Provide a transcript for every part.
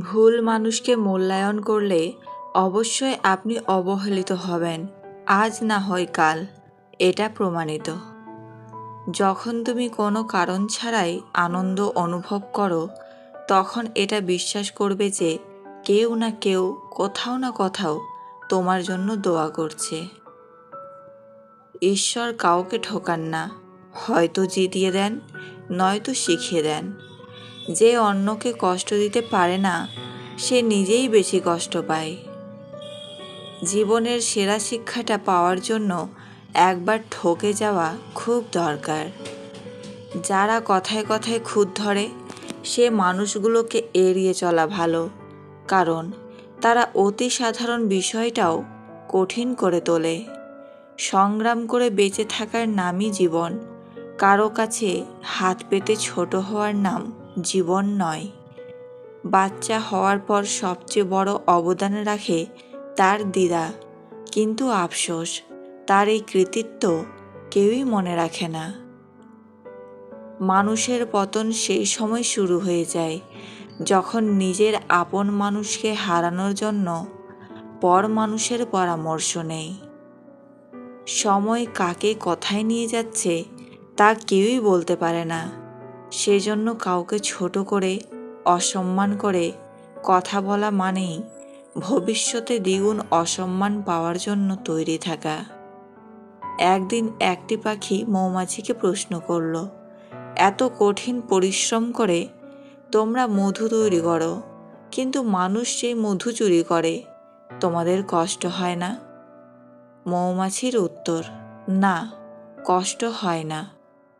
ভুল মানুষকে মূল্যায়ন করলে অবশ্যই আপনি অবহেলিত হবেন। আজ না হয় কাল। এটা প্রমাণিত। যখন তুমি কোনো কারণ ছাড়াই আনন্দ অনুভব করো, তখন এটা বিশ্বাস করবে যে কেউ না কেউ কোথাও না কোথাও তোমার জন্য দোয়া করছে। ঈশ্বর কাউকে ঠকান না। হয়তো জিতিয়ে দেন, নয়তো শিখিয়ে দেন। যে অন্যকে কষ্ট দিতে পারে না, সে নিজেই বেশি কষ্ট পায়। জীবনের সেরা শিক্ষাটা পাওয়ার জন্য একবার ঠকে যাওয়া খুব দরকার। যারা কথায় কথায় খুদ ধরে, সে মানুষগুলোকে এড়িয়ে চলা ভালো, কারণ তারা অতি সাধারণ বিষয়টাও কঠিন করে তোলে। সংগ্রাম করে বেঁচে থাকার নামই জীবন, কারও কাছে হাত পেতে ছোট হওয়ার নাম জীবন নয়। বাচ্চা হওয়ার পর সবচেয়ে বড় অবদান রাখে তার দিদা। কিন্তু আফসোস, তার এই কৃতিত্ব কেউই মনে রাখে না। মানুষের পতন সেই সময় শুরু হয়ে যায়, যখন নিজের আপন মানুষকে হারানোর জন্য পর মানুষের পরামর্শ নেই। সময় কাকে কথায় নিয়ে যাচ্ছে তা কেউই বলতে পারে না। সেজন্য কাউকে ছোট করে, অসম্মান করে কথা বলা মানেই ভবিষ্যতে দ্বিগুণ অসম্মান পাওয়ার জন্য তৈরি থাকা। একদিন একটি পাখি মৌমাছিকে প্রশ্ন করল, এত কঠিন পরিশ্রম করে তোমরা মধু তৈরি করো, কিন্তু মানুষ সেই মধু চুরি করে, তোমাদের কষ্ট হয় না? মৌমাছির উত্তর, না, কষ্ট হয় না,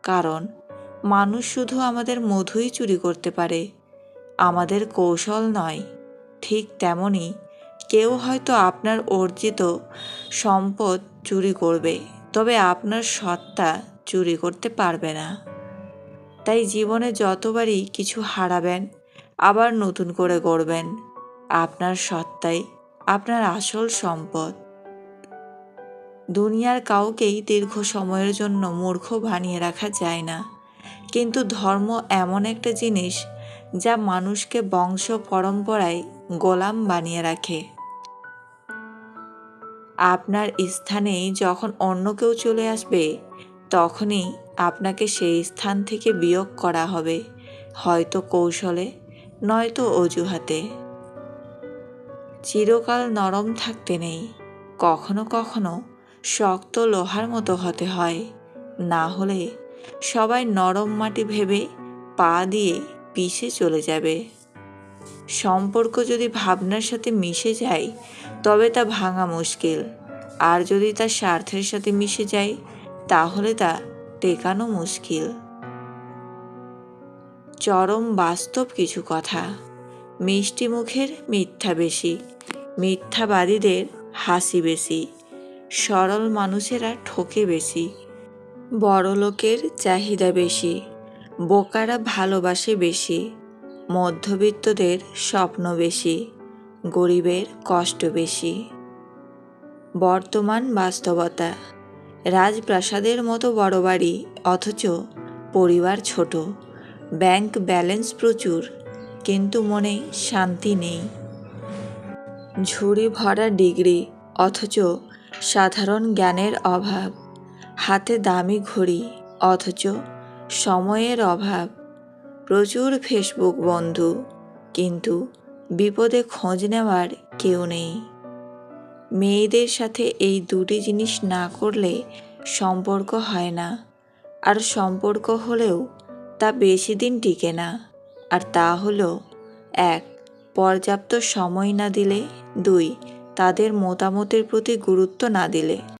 কারণ মানুষ শুধু আমাদের মধুই চুরি করতে পারে। আমাদের কৌশল নয়। ঠিক তেমনই কেউ হয়তো আপনার অর্জিত সম্পদ চুরি করবে, তবে আপনার সত্তা চুরি করতে পারবে না। তাই জীবনে যতবারই কিছু হারাবেন, আবার নতুন করে গড়বেন, আপনার সত্তাই আপনার আসল সম্পদ। দুনিয়ার কাউকেই দীর্ঘ সময়ের জন্য মূর্খ বানিয়ে রাখা যায় না। কিন্তু ধর্ম এমন একটা জিনিস যা মানুষকে বংশ পরম্পরায় গোলাম বানিয়ে রাখে। আপনার স্থানে যখন অন্য কেউ চলে আসবে, তখনই আপনাকে সেই স্থান থেকে বিয়োগ করা হবে, হয়তো কৌশলে, নয়তো অজুহাতে। চিরকাল নরম থাকতে নেই, কখনো কখনো শক্ত লোহার মতো হতে হয়, না হলে সবাই নরম মাটি ভেবে পা দিয়ে পিষে চলে যাবে। সম্পর্ক যদি ভাবনার সাথে মিশে যায়, তবে তা ভাঙা মুশকিল। আর যদি তা স্বার্থের সাথে মিশে যায়, তাহলে তা টেকানো মুশকিল। চরম বাস্তব কিছু কথা। মিষ্টি মুখের মিথ্যা বেশি। মিথ্যাবাদীদের হাসি বেশি। সরল মানুষেরা ঠকে বেশি। বড় লোকের চাহিদা বেশি, বোকারা ভালোবাসে বেশি, মধ্যবিত্তদের স্বপ্ন বেশি, গরিবের কষ্ট বেশি। বর্তমান বাস্তবতা, রাজপ্রাসাদের মতো বড় বাড়ি অথচ পরিবার ছোট, ব্যাংক ব্যালেন্স প্রচুর, কিন্তু মনে শান্তি নেই। ঝুড়ি ভরা ডিগ্রি অথচ সাধারণ জ্ঞানের অভাব। হাতে দামি ঘড়ি, অথচ সময়ের অভাব। প্রচুর ফেসবুক বন্ধু, কিন্তু বিপদে খোঁজ নেওয়ার কেউ নেই। মেয়েদের সাথে এই দুটি জিনিস না করলে সম্পর্ক হয় না, আর সম্পর্ক হলেও তা বেশি দিন টিকে না। আর তা হলো, এক, পর্যাপ্ত সময় না দিলে, দুই, তাদের মতামতের প্রতি গুরুত্ব না দিলে।